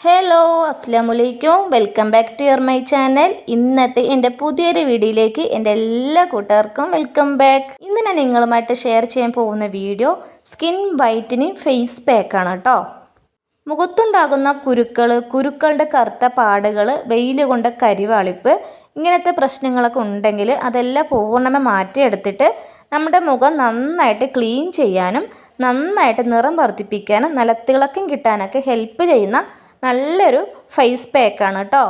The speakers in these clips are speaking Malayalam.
ഹലോ അസ്സാമലൈക്കും welcome back to your my channel ഇന്നത്തെ എന്റെ പുതിയൊരു വീഡിയോയിലേക്ക് എന്റെ എല്ലാ കൂട്ടുകാർക്കും വെൽക്കം ബാക്ക് ഇന്ന് ഞാൻ നിങ്ങളുമായിട്ട് ഷെയർ ചെയ്യാൻ പോകുന്ന വീഡിയോ സ്കിൻ വൈറ്റനിങ് ഫേസ് പാക്കാണ് കേട്ടോ. മുഖത്തുണ്ടാകുന്ന കുരുക്കൾ കുരുക്കളുടെ കറുത്ത പാടുകൾ വെയിൽ കൊണ്ട് കരിവാളിപ്പ് ഇങ്ങനത്തെ പ്രശ്നങ്ങളൊക്കെ ഉണ്ടെങ്കിൽ അതെല്ലാം പൂർണമായി മാറ്റിയെടുത്തിട്ട് നമ്മുടെ മുഖം നന്നായിട്ട് ക്ലീൻ ചെയ്യാനും നന്നായിട്ട് നിറം വർദ്ധിപ്പിക്കാനും നല്ല തിളക്കം കിട്ടാനൊക്കെ ഹെൽപ്പ് ചെയ്യുന്ന നല്ലൊരു ഫേസ് പാക്കാണ് കേട്ടോ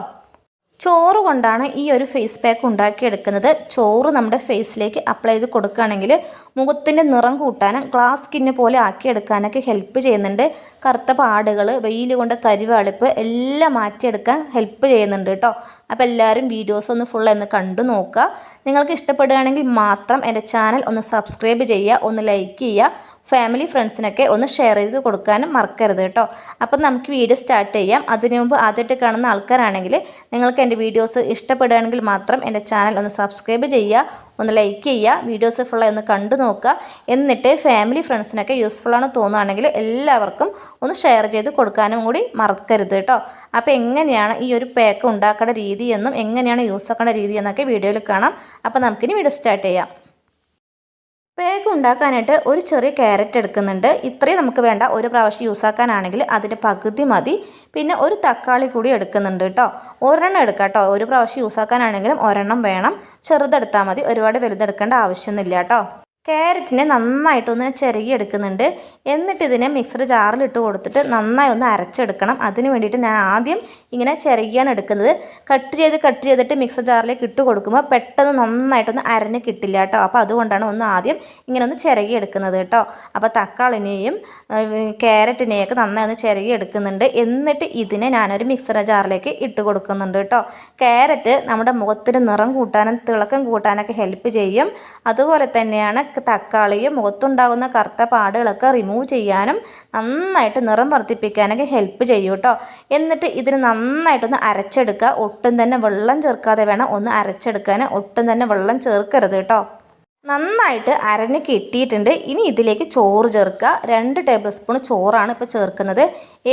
ചോറ് കൊണ്ടാണ് ഈ ഒരു ഫേസ് പാക്ക് ഉണ്ടാക്കിയെടുക്കുന്നത്. ചോറ് നമ്മുടെ ഫേസിലേക്ക് അപ്ലൈ ചെയ്ത് കൊടുക്കുകയാണെങ്കിൽ മുഖത്തിന്റെ നിറം കൂട്ടാനും ഗ്ലാസ് സ്കിന്ന് പോലെ ആക്കിയെടുക്കാനൊക്കെ ഹെൽപ്പ് ചെയ്യുന്നുണ്ട്. കറുത്ത പാടുകൾ വെയിൽ കൊണ്ട് കരിവാളിപ്പ് എല്ലാം മാറ്റിയെടുക്കാൻ ഹെൽപ്പ് ചെയ്യുന്നുണ്ട് കേട്ടോ അപ്പോൾ എല്ലാവരും വീഡിയോസ് ഒന്ന് ഫുൾ ഒന്ന് കണ്ടു നോക്കുക. നിങ്ങൾക്ക് ഇഷ്ടപ്പെടുകയാണെങ്കിൽ മാത്രം എന്റെ ചാനൽ ഒന്ന് സബ്സ്ക്രൈബ് ചെയ്യുക ഒന്ന് ലൈക്ക് ചെയ്യുക. ഫാമിലി ഫ്രണ്ട്സിനൊക്കെ ഒന്ന് ഷെയർ ചെയ്ത് കൊടുക്കാനും മറക്കരുത് കേട്ടോ. അപ്പം നമുക്ക് വീഡിയോ സ്റ്റാർട്ട് ചെയ്യാം. അതിനു മുമ്പ് ആദ്യമായിട്ട് കാണുന്ന ആൾക്കാരാണെങ്കിൽ നിങ്ങൾക്ക് എന്റെ വീഡിയോസ് ഇഷ്ടപ്പെടുകയാണെങ്കിൽ മാത്രം എന്റെ ചാനൽ ഒന്ന് സബ്സ്ക്രൈബ് ചെയ്യുക ഒന്ന് ലൈക്ക് ചെയ്യുക വീഡിയോസ് ഫുള്ളായി ഒന്ന് കണ്ടു നോക്കുക. എന്നിട്ട് ഫാമിലി ഫ്രണ്ട്സിനൊക്കെ യൂസ്ഫുള്ളാണ് തോന്നുകയാണെങ്കിൽ എല്ലാവർക്കും ഒന്ന് ഷെയർ ചെയ്ത് കൊടുക്കാനും കൂടി മറക്കരുത് കേട്ടോ. അപ്പോൾ എങ്ങനെയാണ് ഈ ഒരു പാക്ക് ഉണ്ടാക്കേണ്ട രീതി എന്നും എങ്ങനെയാണ് യൂസ് ആക്കേണ്ട രീതി എന്നൊക്കെ വീഡിയോയിൽ കാണാം. അപ്പോൾ നമുക്കിനി വീഡിയോ സ്റ്റാർട്ട് ചെയ്യാം. പേക്ക് ഉണ്ടാക്കാനായിട്ട് ഒരു ചെറിയ ക്യാരറ്റ് എടുക്കുന്നുണ്ട്. ഇത്രയും നമുക്ക് വേണ്ട. ഒരു പ്രാവശ്യം യൂസ് ആക്കാനാണെങ്കിൽ അതിന്റെ പകുതി മതി. പിന്നെ ഒരു തക്കാളി കൂടി എടുക്കുന്നുണ്ട് കേട്ടോ. ഒരെണ്ണം എടുക്കാം കേട്ടോ. ഒരു പ്രാവശ്യം യൂസ് ആക്കാനാണെങ്കിലും ഒരെണ്ണം വേണം. ചെറുതെടുത്താൽ മതി. ഒരുപാട് വലുതെടുക്കേണ്ട ആവശ്യമൊന്നുമില്ല കേട്ടോ. ക്യാരറ്റിനെ നന്നായിട്ടൊന്ന് ചിരകി എടുക്കുന്നുണ്ട് എന്നിട്ട് ഇതിനെ മിക്സർ ജാറിലിട്ട് കൊടുത്തിട്ട് നന്നായി ഒന്ന് അരച്ചെടുക്കണം. അതിന് വേണ്ടിയിട്ട് ഞാൻ ആദ്യം ഇങ്ങനെ ചിരകിയാണ് എടുക്കുന്നത്. കട്ട് ചെയ്ത് കട്ട് ചെയ്തിട്ട് മിക്സർ ജാറിലേക്ക് ഇട്ട് കൊടുക്കുമ്പോൾ പെട്ടെന്ന് നന്നായിട്ടൊന്ന് അരഞ്ഞ് കിട്ടില്ല കേട്ടോ. അപ്പോൾ അതുകൊണ്ടാണ് ഒന്ന് ആദ്യം ഇങ്ങനെ ഒന്ന് ചിരകി എടുക്കുന്നത് കേട്ടോ. അപ്പോൾ തക്കാളിനെയും ക്യാരറ്റിനെയൊക്കെ നന്നായി ഒന്ന് ചിരകി എടുക്കുന്നുണ്ട് എന്നിട്ട് ഇതിനെ ഞാനൊരു മിക്സർ ജാറിലേക്ക് ഇട്ട് കൊടുക്കുന്നുണ്ട് കേട്ടോ. ക്യാരറ്റ് നമ്മുടെ മുഖത്തിന് നിറം കൂട്ടാനും തിളക്കം കൂട്ടാനൊക്കെ ഹെൽപ്പ് ചെയ്യും. അതുപോലെ തന്നെയാണ് തക്കാളിയും മുഖത്തുണ്ടാകുന്ന കറുത്ത പാടുകളൊക്കെ റിമൂവ് ചെയ്യാനും നന്നായിട്ട് നിറം വർദ്ധിപ്പിക്കാനൊക്കെ ഹെൽപ്പ് ചെയ്യും കേട്ടോ എന്നിട്ട് ഇതിന് നന്നായിട്ടൊന്ന് അരച്ചെടുക്കുക. ഒട്ടും തന്നെ വെള്ളം ചേർക്കാതെ വേണം ഒന്ന് അരച്ചെടുക്കാൻ ഒട്ടും തന്നെ വെള്ളം ചേർക്കരുത് കേട്ടോ നന്നായിട്ട് അരഞ്ഞ് കിട്ടിയിട്ടുണ്ട്. ഇനി ഇതിലേക്ക് ചോറ് ചേർക്കുക. രണ്ട് ടേബിൾ സ്പൂൺ ചോറാണ് ഇപ്പോൾ ചേർക്കുന്നത്.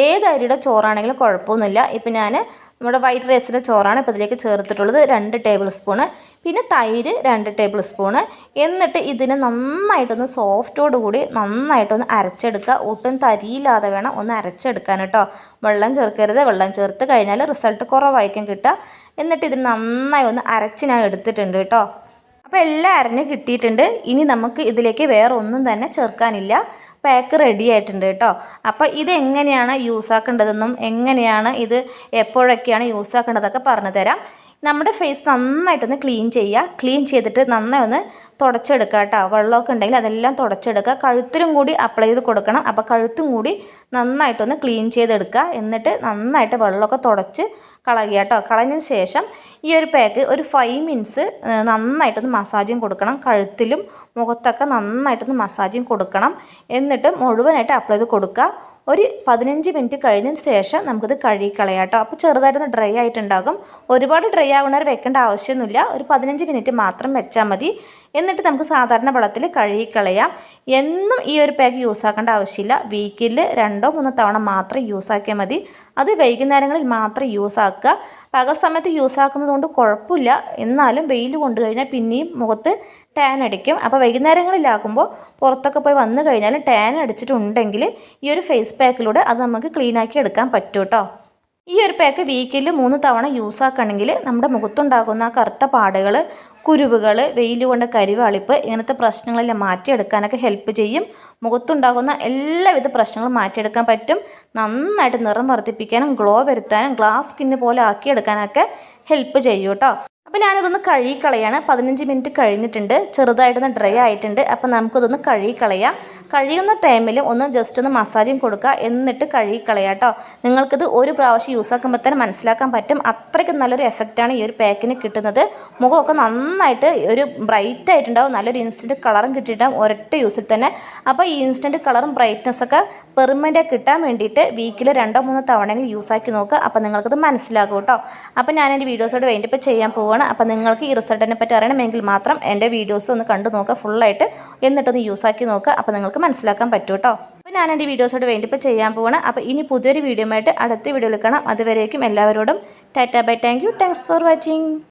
ഏത് അരിയുടെ ചോറാണെങ്കിലും കുഴപ്പമൊന്നുമില്ല. ഇപ്പം ഞാൻ നമ്മുടെ വൈറ്റ് റൈസിന്റെ ചോറാണ് ഇപ്പോൾ ഇതിലേക്ക് ചേർത്തിട്ടുള്ളത്. രണ്ട് ടേബിൾ സ്പൂണ് പിന്നെ തൈര് രണ്ട് ടേബിൾ സ്പൂണ് എന്നിട്ട് ഇതിനെ നന്നായിട്ടൊന്ന് സോഫ്റ്റോട് കൂടി നന്നായിട്ടൊന്ന് അരച്ചെടുക്കുക. ഒട്ടും തരിയില്ലാതെ വേണം ഒന്ന് അരച്ചെടുക്കാൻ കേട്ടോ. വെള്ളം ചേർക്കരുത്. വെള്ളം ചേർത്ത് കഴിഞ്ഞാൽ റിസൾട്ട് കുറവായിരിക്കും കിട്ടുക. എന്നിട്ട് ഇത് നന്നായി ഒന്ന് അരച്ച് ഞാൻ എടുത്തിട്ടുണ്ട് കേട്ടോ. അപ്പോൾ എല്ലാം അരഞ്ഞ് കിട്ടിയിട്ടുണ്ട്. ഇനി നമുക്ക് ഇതിലേക്ക് വേറെ ഒന്നും തന്നെ ചേർക്കാനില്ല. പാക്ക് റെഡി ആയിട്ടുണ്ട് കേട്ടോ. അപ്പോൾ ഇതെങ്ങനെയാണ് യൂസ് ആക്കേണ്ടതെന്നും എങ്ങനെയാണ് ഇത് എപ്പോഴൊക്കെയാണ് യൂസ് ആക്കേണ്ടതൊക്കെ പറഞ്ഞു തരാം നമ്മുടെ ഫേസ് നന്നായിട്ടൊന്ന് ക്ലീൻ ചെയ്യുക. ക്ലീൻ ചെയ്തിട്ട് നന്നായി ഒന്ന് തുടച്ചെടുക്കുക കേട്ടോ. വെള്ളമൊക്കെ ഉണ്ടെങ്കിൽ അതെല്ലാം തുടച്ചെടുക്കുക. കഴുത്തിലും കൂടി അപ്ലൈ ചെയ്ത് കൊടുക്കണം. അപ്പോൾ കഴുത്തും കൂടി നന്നായിട്ടൊന്ന് ക്ലീൻ ചെയ്തെടുക്കുക. എന്നിട്ട് നന്നായിട്ട് വെള്ളമൊക്കെ തുടച്ച് കളയുക കേട്ടോ. കളഞ്ഞതിന് ശേഷം ഈ ഒരു പാക്ക് ഒരു ഫൈവ് മിനിറ്റ്സ് നന്നായിട്ടൊന്ന് മസാജും കൊടുക്കണം. കഴുത്തിലും മുഖത്തൊക്കെ നന്നായിട്ടൊന്ന് മസാജും കൊടുക്കണം. എന്നിട്ട് മുഴുവനായിട്ട് അപ്ലൈ ചെയ്ത് കൊടുക്കുക. ഒരു പതിനഞ്ച് മിനിറ്റ് കഴിഞ്ഞതിന് ശേഷം നമുക്കിത് കഴുകി കളയാം കേട്ടോ. അപ്പോൾ ചെറുതായിട്ടൊന്ന് ഡ്രൈ ആയിട്ടുണ്ടാകും. ഒരുപാട് ഡ്രൈ ആകുന്നവർ വെക്കേണ്ട ആവശ്യമൊന്നുമില്ല. ഒരു പതിനഞ്ച് മിനിറ്റ് മാത്രം വെച്ചാൽ മതി. എന്നിട്ട് നമുക്ക് സാധാരണ വെള്ളത്തിൽ കഴുകിക്കളയാം. എന്നും ഈ ഒരു പാക്ക് യൂസ് ആക്കേണ്ട ആവശ്യമില്ല. വീക്കിൽ രണ്ടോ മൂന്നോ തവണ മാത്രം യൂസ് ആക്കിയാൽ മതി. അത് വൈകുന്നേരങ്ങളിൽ മാത്രം യൂസ് ആക്കുക. പകൽ സമയത്ത് യൂസ് ആക്കുന്നത് കൊണ്ട് കുഴപ്പമില്ല. എന്നാലും വെയിൽ കൊണ്ടു കഴിഞ്ഞാൽ പിന്നെയും മുഖത്ത് ടാൻ അടിക്കും. അപ്പോൾ വൈകുന്നേരങ്ങളിലാക്കുമ്പോൾ പുറത്തൊക്കെ പോയി വന്നു കഴിഞ്ഞാൽ ടാൻ അടിച്ചിട്ടുണ്ടെങ്കിൽ ഈ ഒരു ഫേസ് പാക്കിലൂടെ അത് നമുക്ക് ക്ലീനാക്കി എടുക്കാൻ പറ്റും കേട്ടോ ഈ ഒരു പാക്ക് വീക്കിൽ മൂന്ന് തവണ യൂസ് ആക്കണമെങ്കിൽ നമ്മുടെ മുഖത്തുണ്ടാകുന്ന കറുത്ത പാടുകൾ കുരുവുകൾ വെയിൽ കൊണ്ട് കരിവാളിപ്പ് ഇങ്ങനത്തെ പ്രശ്നങ്ങളെല്ലാം മാറ്റിയെടുക്കാനൊക്കെ ഹെൽപ്പ് ചെയ്യും. മുഖത്തുണ്ടാകുന്ന എല്ലാവിധ പ്രശ്നങ്ങളും മാറ്റിയെടുക്കാൻ പറ്റും. നന്നായിട്ട് നിറം വർദ്ധിപ്പിക്കാനും ഗ്ലോ വരുത്താനും ഗ്ലാസ് സ്കിന്ന് പോലെ ആക്കിയെടുക്കാനൊക്കെ ഹെൽപ്പ് ചെയ്യും കേട്ടോ അപ്പോൾ ഞാനിതൊന്ന് കഴുകിക്കളയാണ്. പതിനഞ്ച് മിനിറ്റ് കഴിഞ്ഞിട്ടുണ്ട്. ചെറുതായിട്ടൊന്ന് ഡ്രൈ ആയിട്ടുണ്ട്. അപ്പോൾ നമുക്കിതൊന്ന് കഴുകിക്കളയാം. കഴിയുന്ന ടൈമിൽ ഒന്ന് ജസ്റ്റ് ഒന്ന് മസാജും കൊടുക്കുക. എന്നിട്ട് കഴുകിക്കളയാം കേട്ടോ. നിങ്ങൾക്കിത് ഒരു പ്രാവശ്യം യൂസ് ആക്കുമ്പോൾ തന്നെ മനസ്സിലാക്കാൻ പറ്റും. അത്രയ്ക്ക് നല്ലൊരു എഫക്റ്റാണ് ഈ ഒരു പാക്കിന് കിട്ടുന്നത്. മുഖമൊക്കെ നന്നായിട്ട് ഒരു ബ്രൈറ്റ് ആയിട്ടുണ്ടാവും. നല്ലൊരു ഇൻസ്റ്റന്റ് കളറും കിട്ടിയിട്ടുണ്ടാവും. ഒരൊറ്റ യൂസിൽ തന്നെ. അപ്പോൾ ഈ ഇൻസ്റ്റന്റ് കളറും ബ്രൈറ്റ്നസ്സൊക്കെ പെർമനന്റ് കിട്ടാൻ വേണ്ടിയിട്ട് വീക്കിൽ രണ്ടോ മൂന്നോ തവണയെങ്കിലും യൂസ് ആക്കി നോക്കുക. അപ്പോൾ നിങ്ങൾക്കത് മനസ്സിലാകും കേട്ടോ. അപ്പോൾ ഞാൻ എന്റെ വീഡിയോസോട് വേണ്ടിയപ്പോൾ ചെയ്യാൻ പോവുകയാണ് അപ്പോൾ നിങ്ങൾക്ക് ഈ റിസൾട്ടിനെ പറ്റി അറിയണമെങ്കിൽ മാത്രം എന്റെ വീഡിയോസ് ഒന്ന് കണ്ടു നോക്കുക. ഫുള്ളായിട്ട് എന്നിട്ടൊന്ന് യൂസാക്കി നോക്കുക. അപ്പോൾ നിങ്ങൾക്ക് മനസ്സിലാക്കാൻ പറ്റും കേട്ടോ. അപ്പോൾ ഞാൻ എന്റെ വീഡിയോസോട് വേണ്ടി ഇപ്പോൾ ചെയ്യാൻ പോവാണ്. അപ്പോൾ ഇനി പുതിയൊരു വീഡിയോ ആയിട്ട് അടുത്ത വീഡിയോയിൽ കാണാം. അതുവരേക്കും എല്ലാവരോടും tata bye. Thank you thanks for watching